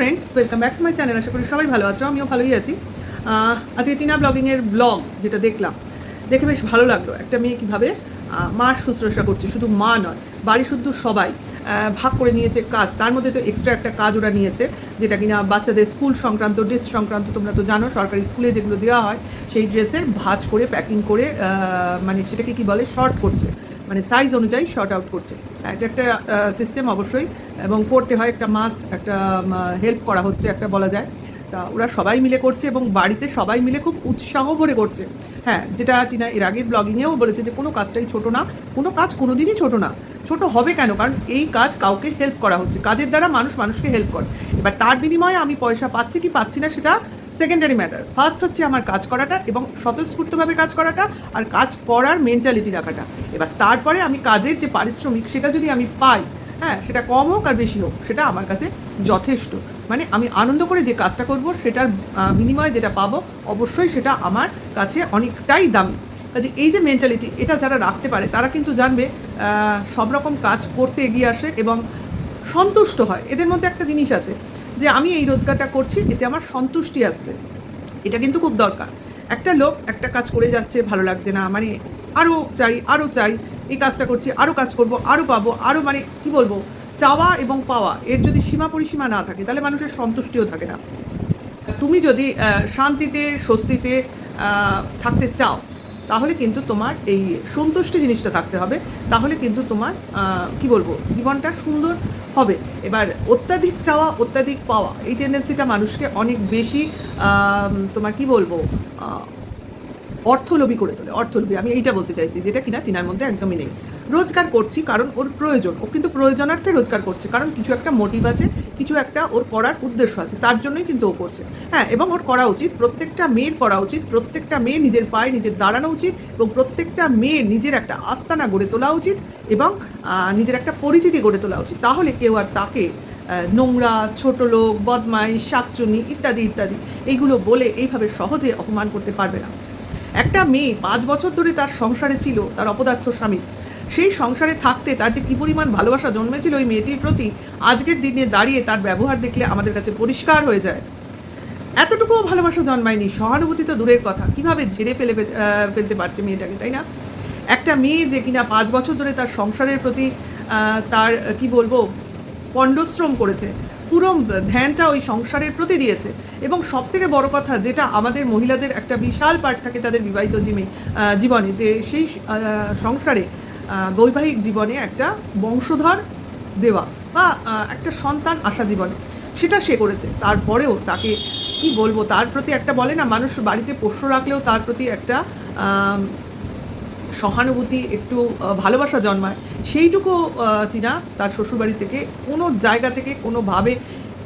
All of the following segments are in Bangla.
Friends welcome back to my channel আশা করি সবাই ভালো আছো, আমিও ভালোই আছি। আজকে টিনা ব্লগিংয়ের ব্লগ যেটা দেখলাম, দেখে বেশ ভালো লাগল। একটা মেয়ে কীভাবে মার শুশ্রূষা করছে, শুধু মা নয়, বাড়ি শুদ্ধ সবাই ভাগ করে নিয়েছে কাজ। তার মধ্যে তো এক্সট্রা একটা কাজ ওরা নিয়েছে, যেটা কিনা বাচ্চাদের স্কুল সংক্রান্ত ড্রেস সংক্রান্ত, তোমরা তো জানো, সরকারি স্কুলে যেগুলো দেওয়া হয়, সেই ড্রেসের ভাজ করে প্যাকিং করে মানে সেটাকে কি বলে শর্ট করছে। মানে সাইজ অনুযায়ী শর্ট আউট করছে। এটা একটা সিস্টেম অবশ্যই, এবং করতে হয় একটা মাস একটা হেল্প করা হচ্ছে, একটা বলা যায়। তা ওরা সবাই মিলে করছে এবং বাড়িতে সবাই মিলে খুব উৎসাহ ভরে করছে। হ্যাঁ যেটা টিনা এর আগের ব্লগিংয়েও বলেছে যে, কোনো কাজটাই ছোট না, কোনো কাজ কোনো দিনই ছোট না। ছোট হবে কেন? কারণ এই কাজ কাউকে হেল্প করা হচ্ছে। কাজের দ্বারা মানুষ মানুষকে হেল্প করে। এবার তার বিনিময়ে আমি পয়সা পাচ্ছি কি পাচ্ছি না, সেটা সেকেন্ডারি ম্যাটার ফার্স্ট হচ্ছে আমার কাজ করাটা এবং স্বতঃস্ফূর্তভাবে কাজ করাটা আর কাজ করার মেন্টালিটি রাখাটা। এবার তারপরে আমি কাজের যে পারিশ্রমিক, সেটা যদি আমি পাই হ্যাঁ সেটা কম হোক আর বেশি হোক, সেটা আমার কাছে যথেষ্ট। মানে আমি আনন্দ করে যে কাজটা করব, সেটার বিনিময়ে যেটা পাবো, অবশ্যই সেটা আমার কাছে অনেকটাই দামি। কাজে এই যে মেন্টালিটি এটা যারা রাখতে পারে, তারা কিন্তু জানবে সব রকম কাজ করতে এগিয়ে আসে এবং সন্তুষ্ট হয়। এদের মধ্যে একটা জিনিস আছে যে আমি এই রোজগারটা করছি, এতে আমার সন্তুষ্টি আসছে। এটা কিন্তু খুব দরকার। একটা লোক একটা কাজ করে যাচ্ছে, ভালো লাগছে না মানে আরও চাই আরও চাই, এই কাজটা করছি আরও কাজ করব আরও পাবো আরও মানে কি বলব, চাওয়া এবং পাওয়া, এর যদি সীমা পরিসীমা না থাকে, তাহলে মানুষের সন্তুষ্টিও থাকে না। তুমি যদি শান্তিতে, স্বস্তিতে থাকতে চাও তাহলে কিন্তু তোমার এই সন্তুষ্টি জিনিসটা থাকতে হবে। তাহলে কিন্তু তোমার কি বলব, জীবনটা সুন্দর হবে। এবার অত্যাধিক চাওয়া, অত্যাধিক পাওয়া, এই টেন্ডেন্সিটা মানুষকে অনেক বেশি তোমার কি বলব অর্থলোভী করে তোলে, অর্থলোভী, আমি এইটা বলতে চাইছি, যেটা কিনা টিনার মধ্যে একদমই নেই। রোজগার করছি কারণ ওর প্রয়োজন, ও কিন্তু প্রয়োজনার্থে রোজগার করছে, কারণ কিছু একটা মোটিভ আছে, কিছু একটা ওর করার উদ্দেশ্য আছে, তার জন্যই কিন্তু ও করছে। হ্যাঁ এবং ওর করা উচিত, প্রত্যেকটা মেয়ের করা উচিত, প্রত্যেকটা মেয়ে নিজের পায়ে নিজের দাঁড়ানো উচিত, এবং প্রত্যেকটা মেয়ের নিজের একটা আস্তানা গড়ে তোলা উচিত, এবং নিজের একটা পরিচিতি গড়ে তোলা উচিত, তাহলে কেউ আর তাকে নোংরা, ছোট লোক বদমাই শাকচুনি ইত্যাদি ইত্যাদি, এইগুলো বলে এইভাবে সহজে অপমান করতে পারবে না। একটা মেয়ে পাঁচ বছর ধরে তার সংসারে ছিল, তার অপদার্থ স্বামী। সেই সংসারে থাকতে তার যে কী পরিমাণ ভালোবাসা জন্মেছিল ওই মেয়েটির প্রতি, আজকের দিনে দাঁড়িয়ে তার ব্যবহার দেখলে আমাদের কাছে পরিষ্কার হয়ে যায়। এতটুকুও ভালোবাসা জন্মায়নি, সহানুভূতি তো দূরের কথা। কীভাবে ঝেড়ে ফেলে ফেলতে পারছে মেয়েটাকে, তাই না? একটা মেয়ে যে কিনা পাঁচ বছর ধরে তার সংসারের প্রতি তার, কি বলব, পণ্ডশ্রম করেছে পুরো ধ্যানটা ওই সংসারের প্রতি দিয়েছে। এবং সব থেকে বড় কথা যেটা আমাদের মহিলাদের একটা বিশাল পার্ট থাকে তাদের বিবাহিত জীবনে জীবনে যে সেই সংসারে বৈবাহিক জীবনে একটা বংশধর দেওয়া বা একটা সন্তান আসা জীবনে। সেটা সে করেছে। তারপরেও তাকে কি বলব? তার প্রতি একটা বলে না, মানুষ বাড়িতে পোষ্য রাখলেও তার প্রতি একটা সহানুভূতি, একটু ভালোবাসা জন্মায়, সেইটুকু টিনা তার শ্বশুরবাড়ি থেকে কোনো জায়গা থেকে কোনোভাবে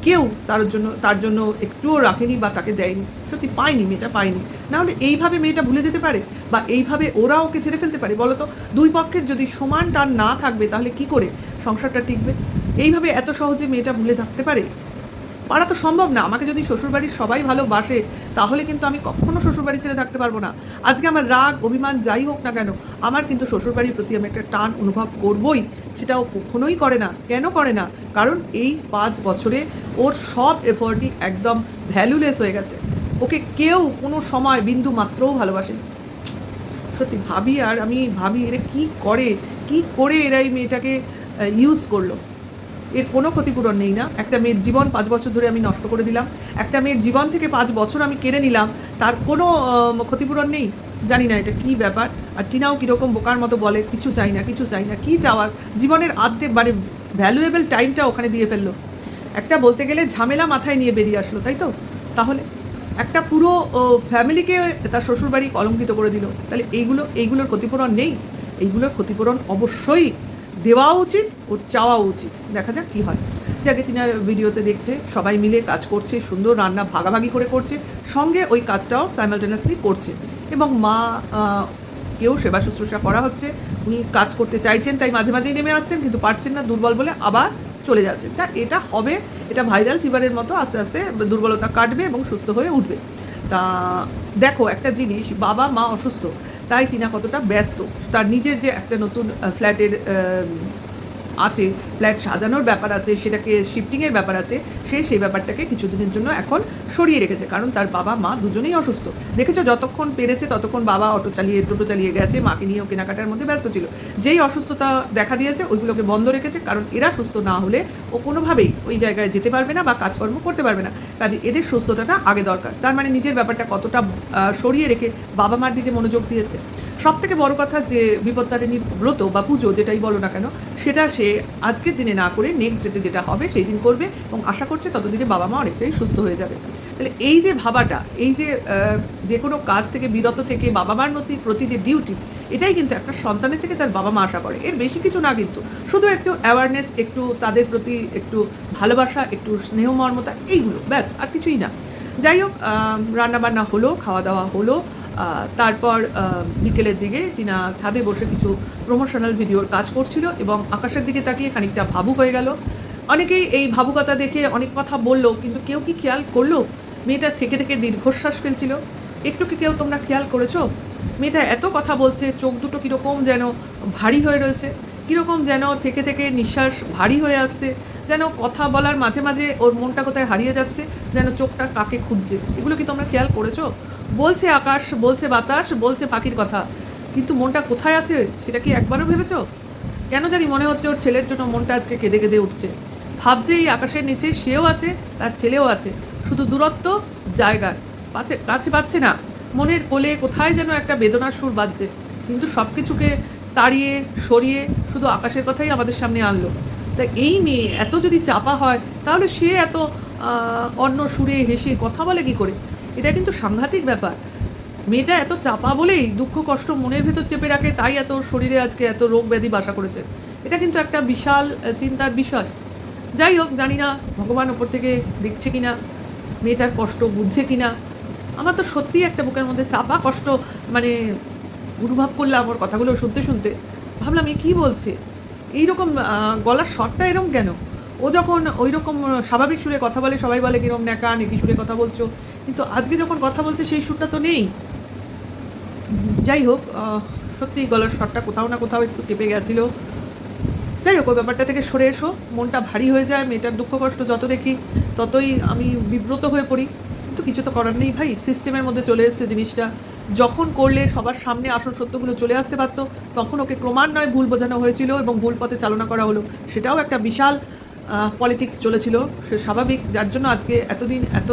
কেউ তার জন্য তার জন্য একটুও রাখেনি বা তাকে দেয়নি। সত্যি পায়নি, মেয়েটা পায়নি। নাহলে এইভাবে মেয়েটা ভুলে যেতে পারে? বা এইভাবে ওরা ওকে ছেড়ে ফেলতে পারে? বলতো দুই পক্ষের যদি সমান টান না থাকবে, তাহলে কি করে সংসারটা টিকবে? এইভাবে এত সহজে মেয়েটা ভুলে থাকতে পারে? পারা তো সম্ভব না। আমাকে যদি শ্বশুরবাড়ির সবাই ভালোবাসে, তাহলে কিন্তু আমি কখনো শ্বশুরবাড়ি ছেড়ে থাকতে পারব না। আজকে আমার রাগ, অভিমান যাই হোক না কেন, আমার কিন্তু শ্বশুরবাড়ির প্রতি আমি একটা টান অনুভব করবই, সেটাও কখনোই করে না। কেন করে না? কারণ এই পাঁচ বছরে ওর সব এফোর্টই একদম ভ্যালুলেস হয়ে গেছে। ওকে কেউ কোনো সময় বিন্দু মাত্রও ভালোবাসেনি। সত্যি ভাবি আর আমি ভাবি, এরা কি করে? কি করে এরা এই মেয়েটাকে ইউজ করল? এর কোনো ক্ষতিপূরণ নেই না। একটা মেয়ের জীবন পাঁচ বছর ধরে আমি নষ্ট করে দিলাম। একটা মেয়ের জীবন থেকে পাঁচ বছর আমি কেড়ে নিলাম। তার কোনো ক্ষতিপূরণ নেই। জানি না এটা কি ব্যাপার। আর টিনাও কীরকম বোকার মতো বলে, কিছু চাই না, কিছু চাই না, কি চাওয়ার? জীবনের আর্ধেক মানে ভ্যালুয়েবল টাইমটা ওখানে দিয়ে ফেলল। একটা বলতে গেলে ঝামেলা মাথায় নিয়ে বেরিয়ে আসলো, তাই তো? তাহলে একটা পুরো ফ্যামিলিকে তার শ্বশুরবাড়ি কলঙ্কিত করে দিল। তাহলে এইগুলো, এইগুলোর ক্ষতিপূরণ নেই? এইগুলোর ক্ষতিপূরণ অবশ্যই দেওয়া উচিত, ওর চাওয়া উচিত। দেখা যাক কী হয়। যাকে তিনার ভিডিওতে দেখছে, সবাই মিলে কাজ করছে, সুন্দর রান্না ভাগাভাগি করে করছে, সঙ্গে ওই কাজটাও সাইমালটেনাসলি করছে। এবং মা কেউ সেবা শুশ্রূষা করা হচ্ছে। উনি কাজ করতে চাইছেন, তাই মাঝে মাঝেই নেমে আসছেন, কিন্তু পারছেন না, দুর্বল বলে আবার চলে যাচ্ছেন। তা এটা হবে, এটা ভাইরাল ফিভারের মতো আস্তে আস্তে দুর্বলতা কাটবে এবং সুস্থ হয়ে উঠবে। তা দেখো একটা জিনিস, বাবা, মা অসুস্থ, তাই টিনা কতটা ব্যস্ত। তার নিজের যে একটা নতুন ফ্ল্যাটের আছে, ফ্ল্যাট সাজানোর ব্যাপার আছে, সেটাকে শিফটিংয়ের ব্যাপার আছে, সে সেই ব্যাপারটাকে কিছুদিনের জন্য এখন সরিয়ে রেখেছে, কারণ তার বাবা, মা দুজনেই অসুস্থ। দেখেছ, যতক্ষণ পেরেছে ততক্ষণ বাবা অটো চালিয়ে, টোটো চালিয়ে গেছে, মাকে নিয়েও কেনাকাটার মধ্যে ব্যস্ত ছিল। যেই অসুস্থতা দেখা দিয়েছে, ওইগুলোকে বন্ধ রেখেছে, কারণ এরা সুস্থ না হলে ও কোনোভাবেই ওই জায়গায় যেতে পারবে না বা কাজকর্ম করতে পারবে না। কাজে এদের সুস্থতাটা আগে দরকার। তার মানে নিজের ব্যাপারটা কতটা সরিয়ে রেখে বাবা মার দিকে মনোযোগ দিয়েছে। সব থেকে বড় কথা যে বিপত্তারিণী ব্রত বা পুজো যেটাই বলো না কেন, সেটা সে আজকের দিনে না করে নেক্সট ডেতে যেটা হবে সেই দিন করবে এবং আশা করছে ততদিনে বাবা মা অনেকটাই সুস্থ হয়ে যাবে। তাহলে এই যে ভাবাটা, এই যে যে কোনো কাজ থেকে, বিরত থেকে বাবা মার প্রতি প্রতি যে ডিউটি এটাই কিন্তু একটা সন্তানের থেকে তার বাবা মা আশা করে। এর বেশি কিছু না কিন্তু। শুধু একটু অ্যাওয়ারনেস একটু তাদের প্রতি একটু ভালোবাসা, একটু স্নেহ মর্মতা এইগুলো, ব্যাস, আর কিছুই না। যাই হোক রান্নাবান্না হলো, খাওয়া দাওয়া হলো তারপর বিকেলের দিকে টিনা ছাদে বসে কিছু প্রমোশনাল ভিডিওর কাজ করছিল এবং আকাশের দিকে তাকিয়ে খানিকটা ভাবুক হয়ে গেল। অনেকেই এই ভাবুকতা দেখে অনেক কথা বলল, কিন্তু কেউ কি খেয়াল করল? মেয়েটা থেকে থেকে দীর্ঘশ্বাস ফেলছিল। একটু কি কেউ তোমরা খেয়াল করেছ? মেয়েটা এত কথা বলছে, চোখ দুটো কীরকম যেন ভারী হয়ে রয়েছে, কীরকম যেন থেকে থেকে নিঃশ্বাস ভারী হয়ে আসছে। যেন কথা বলার মাঝে মাঝে ওর মনটা কোথায় হারিয়ে যাচ্ছে, যেন চোখটা কাকে খুঁজছে। এগুলো কি তোমরা খেয়াল করেছ? বলছে আকাশ, বলছে বাতাস, বলছে পাখির কথা। কিন্তু মনটা কোথায় আছে, সেটা কি একবারও ভেবেছো? কেন জানি মনে হচ্ছে ওর ছেলের জন্য মনটা আজকে কেঁদে কেঁদে উঠছে। ভাবছে এই আকাশের নিচে সেও আছে তার ছেলেও আছে। শুধু দূরত্ব, জায়গার। পাচ্ছে কাছে পাচ্ছে না। মনের কোলে কোথায় যেন একটা বেদনার সুর বাজছে। কিন্তু সব কিছুকে তাড়িয়ে, সরিয়ে শুধু আকাশের কথাই আমাদের সামনে আনলো। তা এই মেয়ে এত যদি চাপা হয়, তাহলে সে এত অন্য সুরে হেসে কথা বলে কি করে? এটা কিন্তু সাংঘাতিক ব্যাপার। মেয়েটা এত চাপা বলেই দুঃখ কষ্ট মনের ভেতর চেপে রাখে, তাই এত শরীরে আজকে এত রোগ ব্যাধি বাসা করেছে। এটা কিন্তু একটা বিশাল চিন্তার বিষয়। যাই হোক, জানি না ভগবান ওপর থেকে দেখছে কিনা, মেয়েটার কষ্ট বুঝছে কি না আমার তো সত্যিই একটা বুকের মধ্যে চাপা কষ্ট মানে অনুভব করলাম ওর কথাগুলো শুনতে শুনতে। ভাবলাম এ কী বলছে? এইরকম গলার স্বরটা এরকম কেন? ও যখন ওই রকম স্বাভাবিক সুরে কথা বলে, সবাই বলে কীরকম ন্যাকা নেকি সুরে কথা বলছো। কিন্তু আজকে যখন কথা বলছে, সেই সুরটা তো নেই। যাই হোক সত্যি গলার স্বরটা কোথাও না কোথাও একটু কেঁপে গেছিল। যাই হোক, ওই ব্যাপারটা থেকে সরে এসো। মনটা ভারী হয়ে যায়, মেয়েটার দুঃখ কষ্ট যত দেখি, ততই আমি বিব্রত হয়ে পড়ি। কিন্তু কিছু তো করার নেই ভাই। সিস্টেমের মধ্যে চলে এসছে জিনিসটা। যখন করলে সবার সামনে আসল সত্যগুলো চলে আসতে পারতো, তখন ওকে ক্রমান্বয়ে ভুল বোঝানো হয়েছিল এবং ভুল পথে চালনা করা হলো। সেটাও একটা বিশাল পলিটিক্স চলেছিল। সে স্বাভাবিক, যার জন্য আজকে এতদিন, এত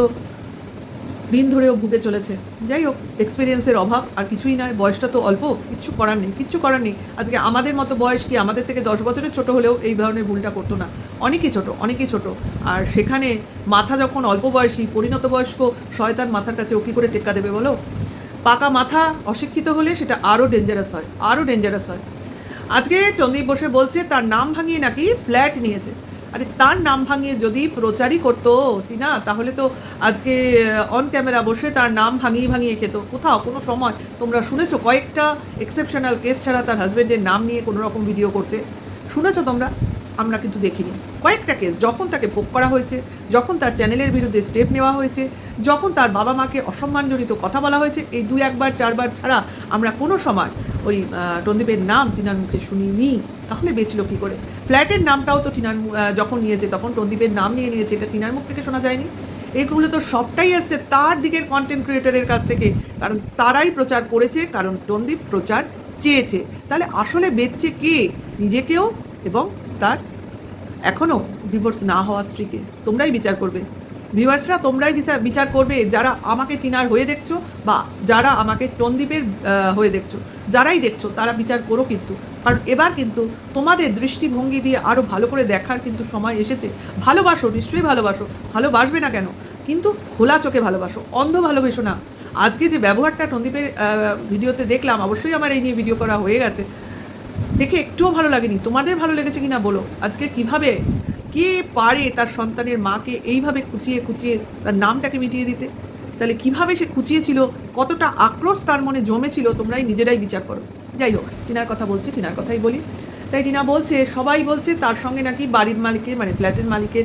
দিন ধরেও ভুগে চলেছে। যাই হোক এক্সপিরিয়েন্সের অভাব, আর কিছুই নয়, বয়সটা তো অল্প, কিচ্ছু করার নেই, কিচ্ছু করার নেই। আজকে আমাদের মতো বয়স কি আমাদের থেকে দশ বছরের ছোট হলেও এই ধরনের ভুলটা করতো না। অনেকই ছোট অনেকই ছোট। আর সেখানে মাথা যখন অল্প বয়সী, পরিণত বয়স্ক, শয়তান মাথার কাছে ও কী করে টেক্কা দেবে বলো? পাকা মাথা অশিক্ষিত হলে সেটা আরও ডেঞ্জারাস হয়, আরও ডেঞ্জারাস হয়। আজকে টন্দীপ বসে বলছে, তার নাম ভাঙিয়ে নাকি ফ্ল্যাট নিয়েছে? আরে, তার নাম ভাঙিয়ে যদি প্রচারই করতো টিনা, তাহলে তো আজকে অন ক্যামেরা বসে তার নাম ভাঙিয়ে ভাঙিয়ে খেত। কোথাও কোনো সময় তোমরা শুনেছো কয়েকটা এক্সেপশনাল কেস ছাড়া তার হাজব্যান্ডের নাম নিয়ে কোনো রকম ভিডিও করতে? শুনেছো তোমরা? আমরা কিন্তু দেখিনি। কয়েকটা কেস যখন তাকে ভোগ করা হয়েছে, যখন তার চ্যানেলের বিরুদ্ধে স্টেপ নেওয়া হয়েছে, যখন তার বাবা মাকে অসম্মানজনিত কথা বলা হয়েছে, এই দুই, একবার, চারবার ছাড়া আমরা কোনো সময় ওই টন্দীপের নাম টিনার মুখে শুনিনি। তাহলে বেচলো কী করে? ফ্ল্যাটের নামটাও তো টিনার যখন নিয়েছে, তখন টন্দীপের নাম নিয়ে নিয়েছে, এটা টিনার মুখ থেকে শোনা যায়নি। এগুলো তো সবটাই আসছে তার দিকের কন্টেন্ট ক্রিয়েটারের কাছ থেকে, কারণ তারাই প্রচার করেছে, কারণ টন্দীপ প্রচার চেয়েছে। তাহলে আসলে বেচছে কে? নিজেকেও এবং তার এখনও ডিভোর্স না হওয়া স্ত্রীকে? তোমরাই বিচার করবে। ভিউয়ার্সরা তোমরাই বিচার বিচার করবে যারা আমাকে টিনার হয়ে দেখছ বা যারা আমাকে টন্দীপের হয়ে দেখছ। যারাই দেখছ, তারা বিচার করো কিন্তু। কারণ এবার কিন্তু তোমাদের দৃষ্টিভঙ্গি দিয়ে আরও ভালো করে দেখার কিন্তু সময় এসেছে। ভালোবাসো, নিশ্চয়ই ভালোবাসো। ভালোবাসবে না কেন? কিন্তু খোলা চোখে ভালোবাসো, অন্ধ ভালোবেসো না। আজকে যে ব্যবহারটা টন্দীপের ভিডিওতে দেখলাম, অবশ্যই আমার এই নিয়ে ভিডিও করা হয়ে গেছে। দেখে একটুও ভালো লাগেনি। তোমাদের ভালো লেগেছে কিনা বলো? আজকে কীভাবে? কে পারে তার সন্তানের মাকে এইভাবে খুঁচিয়ে খুঁচিয়ে তার নামটাকে মিটিয়ে দিতে? তাহলে কীভাবে সে খুঁচিয়েছিল? কতটা আক্রোশ তার মনে জমেছিল? তোমরাই নিজেরাই বিচার করো। যাই হোক, টিনার কথা বলছি, টিনার কথাই বলি। তাই টিনা বলছে, সবাই বলছে তার সঙ্গে নাকি বাড়ির মালিকের মানে ফ্ল্যাটের মালিকের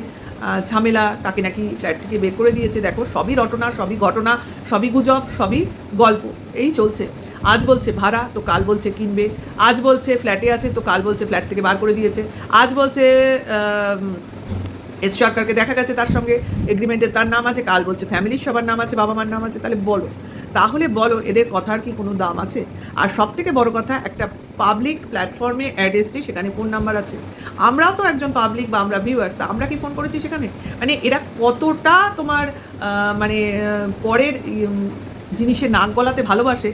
ঝামেলা তাকে নাকি ফ্ল্যাট থেকে বের করে দিয়েছে। দেখো, সবই রটনা, সবই ঘটনা, সবই গুজব, সবই গল্প। এই চলছে। আজ বলছে ভাড়া, তো কাল বলছে কিনবে। আজ বলছে ফ্ল্যাটে আছে, তো কাল বলছে ফ্ল্যাট থেকে বার করে দিয়েছে। আজ বলছে এস সরকারকে দেখা গেছে তার সঙ্গে। এগ্রিমেন্টে তার নাম আছে, কাল বলছে ফ্যামিলির সবার নাম আছে, বাবা মার নাম আছে। তাহলে বলো। তাহলে বলো, এদের কথার কি কোনো দাম আছে? আর সব থেকে বড় কথা, একটা পাবলিক প্ল্যাটফর্মে অ্যাড এসছে, সেখানে ফোন নাম্বার আছে। আমরাও তো একজন পাবলিক বা আমরা ভিউয়ার্স আমরা কি ফোন করেছি সেখানে? মানে এরা কতটা তোমার মানে পরের জিনিসে নাক গলাতে ভালোবাসে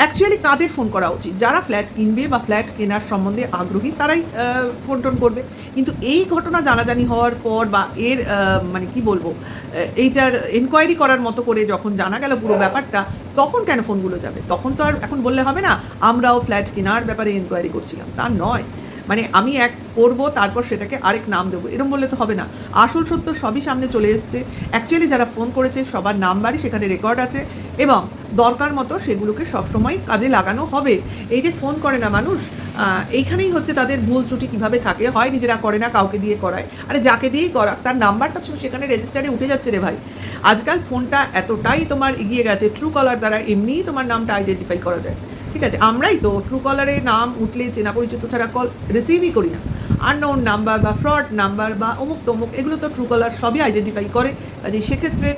অ্যাকচুয়ালি কাদের ফোন করা উচিত? যারা ফ্ল্যাট কিনবে বা ফ্ল্যাট কেনার সম্বন্ধে আগ্রহী, তারাই ফোন টোন করবে। কিন্তু এই ঘটনা জানাজানি হওয়ার পর বা এর মানে কি বলব এইটার এনকোয়ারি করার মতো করে যখন জানা গেল পুরো ব্যাপারটা, তখন কেন ফোনগুলো যাবে? তখন তো আর এখন বললে হবে না, আমরাও ফ্ল্যাট কেনার ব্যাপারে এনকোয়ারি করছিলাম। তা নয়। মানে আমি এক করব, তারপর সেটাকে আরেক নাম দেবো। এরকম বললে তো হবে না। আসল সত্য সবই সামনে চলে এসছে। অ্যাকচুয়ালি যারা ফোন করেছে, সবার নাম্বারই সেখানে রেকর্ড আছে এবং দরকার মতো সেগুলোকে সবসময় কাজে লাগানো হবে। এই যে ফোন করে না মানুষ এইখানেই হচ্ছে তাদের ভুল ত্রুটি কীভাবে থাকে। হয় নিজেরা করে না, কাউকে দিয়ে করায়। আরে যাকে দিয়েই করা, তার নাম্বারটা সেখানে রেজিস্টারে উঠে যাচ্ছে রে ভাই। আজকাল ফোনটা এতটাই তোমার এগিয়ে গেছে ট্রু কলার দ্বারা এমনিই তোমার নামটা আইডেন্টিফাই করা যায়। ঠিক আছে, আমরাই তো ট্রু কলারে নাম উঠলে চেনা পরিচিত ছাড়া কল রিসিভই করি না। আননোন নাম্বার বা ফ্রড নাম্বার বা অমুক তমুক, এগুলো তো ট্রু কলার সবই আইডেন্টিফাই করে। কাজে সেক্ষেত্রে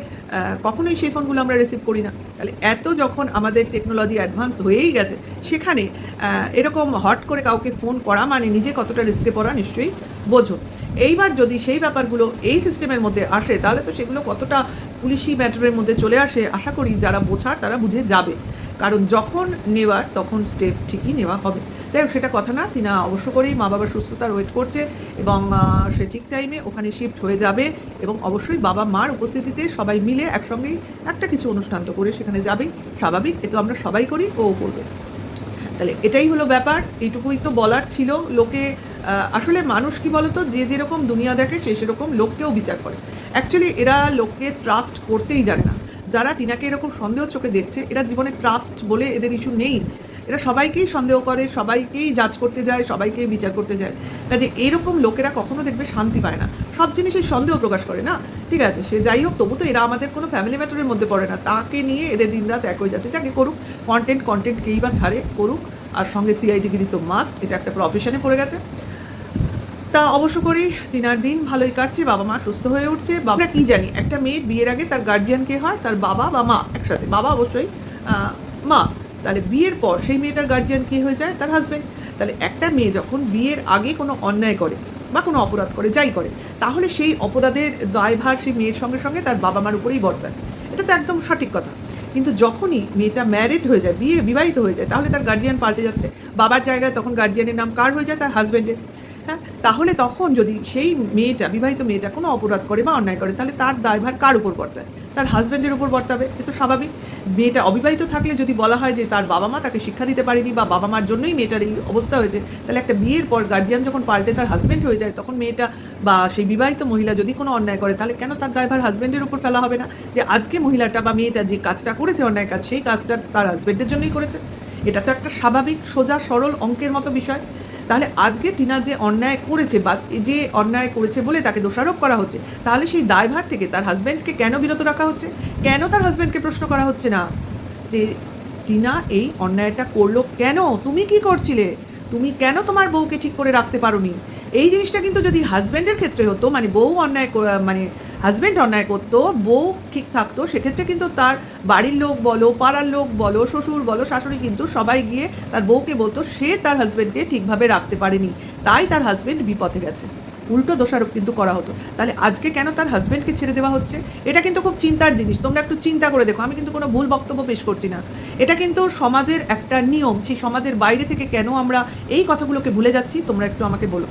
কখনোই সেই ফোনগুলো আমরা রিসিভ করি না। তাহলে এত যখন আমাদের টেকনোলজি অ্যাডভান্স হয়েই গেছে, সেখানে এরকম হট করে কাউকে ফোন করা মানে নিজে কতটা রিস্কে পড়া নিশ্চয়ই বোঝো। এইবার যদি সেই ব্যাপারগুলো এই সিস্টেমের মধ্যে আসে, তাহলে তো সেগুলো কতটা পুলিশি ম্যাটারের মধ্যে চলে আসে, আশা করি যারা বোঝার তারা বুঝে যাবে। কারণ যখন নেওয়ার তখন স্টেপ ঠিকই নেওয়া হবে। যাই হোক, সেটা কথা না, টিনা অবশ্য করেই মা বাবার সুস্থতার ওয়েট করছে এবং সে ঠিক টাইমে ওখানে শিফট হয়ে যাবে এবং অবশ্যই বাবা, মার উপস্থিতিতে সবাই মিলে একসঙ্গেই একটা কিছু অনুষ্ঠান তো করে সেখানে যাবেই স্বাভাবিক, এ তো আমরা সবাই করি, ও করবে। তাহলে এটাই হলো ব্যাপার, এইটুকুই তো বলার ছিল। লোকে আসলে মানুষ কি বলতো? যে যেরকম দুনিয়া দেখে, সে সেরকম লোককেও বিচার করে। অ্যাকচুয়ালি এরা লোককে ট্রাস্ট করতেই জানে না। যারা টিনাকে এরকম সন্দেহ চোখে দেখছে, এরা জীবনে ট্রাস্ট বলে এদের ইস্যু নেই। এরা সবাইকেই সন্দেহ করে, সবাইকেই জাজ করতে যায়, সবাইকেই বিচার করতে যায়। কাজে এরকম লোকেরা কখনো দেখবে শান্তি পায় না। সব জিনিসেই সন্দেহ প্রকাশ করে না? ঠিক আছে, সে যাই হোক, তবু তো এরা আমাদের কোনো ফ্যামিলি ম্যাটারের মধ্যে পড়ে না। তাকে নিয়ে এদের দিনরাত এক হয়ে যাচ্ছে। যাকে করুক কন্টেন্ট কন্টেন্ট কেই বা ছাড়ে, করুক। আর সঙ্গে সিআইডিগিরি তো মাস্ট এটা একটা প্রফেশনে পড়ে গেছে। তা অবশ্য করি দিনার দিন ভালোই কাটছে, বাবা মা সুস্থ হয়ে উঠছে। বাবা কি জানি, একটা মেয়ের বিয়ের আগে তার গার্জিয়ান কে হয়, তার বাবা বা মা একসাথে। বাবা অবশ্যই মা। তাহলে বিয়ের পর সেই মেয়েটার গার্জিয়ান কি হয়ে যায়? তার হাজব্যান্ড তাহলে একটা মেয়ে যখন বিয়ের আগে কোনো অন্যায় করে বা কোনো অপরাধ করে, যাই করে, তাহলে সেই অপরাধের দায়ভার সেই মেয়ের সঙ্গে সঙ্গে তার বাবা মার উপরেই বর্তায়। এটা তো একদম সঠিক কথা। কিন্তু যখনই মেয়েটা ম্যারিড হয়ে যায়, বিয়ে বিবাহিত হয়ে যায়, তাহলে তার গার্জিয়ান পাল্টে যাচ্ছে। বাবার জায়গায় তখন গার্জিয়ানের নাম কার হয়ে যায়? তার হাজব্যান্ডের হ্যাঁ তাহলে তখন যদি সেই মেয়েটা, বিবাহিত মেয়েটা কোনো অপরাধ করে বা অন্যায় করে, তাহলে তার দায়ভার কার উপর বর্তায়? তার হাজব্যান্ডের উপর বর্তাবে, এ তো স্বাভাবিক। মেয়েটা অবিবাহিত থাকলে যদি বলা হয় যে তার বাবা মা তাকে শিক্ষা দিতে পারেনি বা বাবা মার জন্যই মেয়েটার এই অবস্থা হয়েছে, তাহলে একটা বিয়ের পর গার্জিয়ান যখন পাল্টে তার হাজব্যান্ড হয়ে যায়, তখন মেয়েটা বা সেই বিবাহিত মহিলা যদি কোনো অন্যায় করে, তাহলে কেন তার দায়ভার হাজব্যান্ডের উপর ফেলা হবে না? যে আজকে মহিলাটা বা মেয়েটা যে কাজটা করেছে, অন্যায় কাজ, সেই কাজটা তার হাজব্যান্ডের জন্যই করেছে। এটা তো একটা স্বাভাবিক, সোজা, সরল অঙ্কের মতো বিষয়। তাহলে আজকে টিনা যে অন্যায় করেছে বা যে অন্যায় করেছে বলে তাকে দোষারোপ করা হচ্ছে, তাহলে সেই দায়ভার থেকে তার হাজব্যান্ডকে কেন বিরত রাখা হচ্ছে? কেন তার হাজব্যান্ডকে প্রশ্ন করা হচ্ছে না? যে টিনা এই অন্যায়টা করল কেন? তুমি কি করছিলে? তুমি কেন তোমার বউকে ঠিক করে রাখতে পারোনি? এই জিনিসটা কিন্তু যদি হাজব্যান্ডের ক্ষেত্রে হতো মানে বউ অন্যায় মানে হাজব্যান্ড অন্যায় করতো, বউ ঠিক থাকতো, সেক্ষেত্রে কিন্তু তার বাড়ির লোক বলো, পাড়ার লোক বলো, শ্বশুর বলো, শাশুড়ি কিন্তু সবাই গিয়ে তার বউকে বলতো, সে তার হাজব্যান্ডকে ঠিকভাবে রাখতে পারেনি। তাই তার হাজব্যান্ড বিপথে গেছে। উল্টো দোষারোপ কিন্তু করা হতো। তাহলে আজকে কেন তার হাজব্যান্ডকে ছেড়ে দেওয়া হচ্ছে? এটা কিন্তু খুব চিন্তার জিনিস। তোমরা একটু চিন্তা করে দেখো। আমি কিন্তু কোনো ভুল বক্তব্য পেশ করছি না। এটা কিন্তু সমাজের একটা নিয়ম। সেই সমাজের বাইরে থেকে কেন আমরা এই কথাগুলোকে ভুলে যাচ্ছি, তোমরা একটু আমাকে বলো।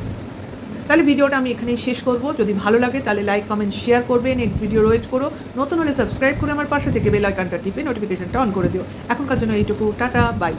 তাহলে ভিডিওটা আমি এখানেই শেষ করব। যদি ভালো লাগে তাহলে লাইক কমেন্ট শেয়ার করবে। নেক্সট ভিডিও ওয়েট করো। নতুন হলে সাবস্ক্রাইব করে আমার পাশে থেকে বেল আইকনটা টিপে নোটিফিকেশনটা অন করে দিও। এখনকার জন্য এইটুকু। Tata bye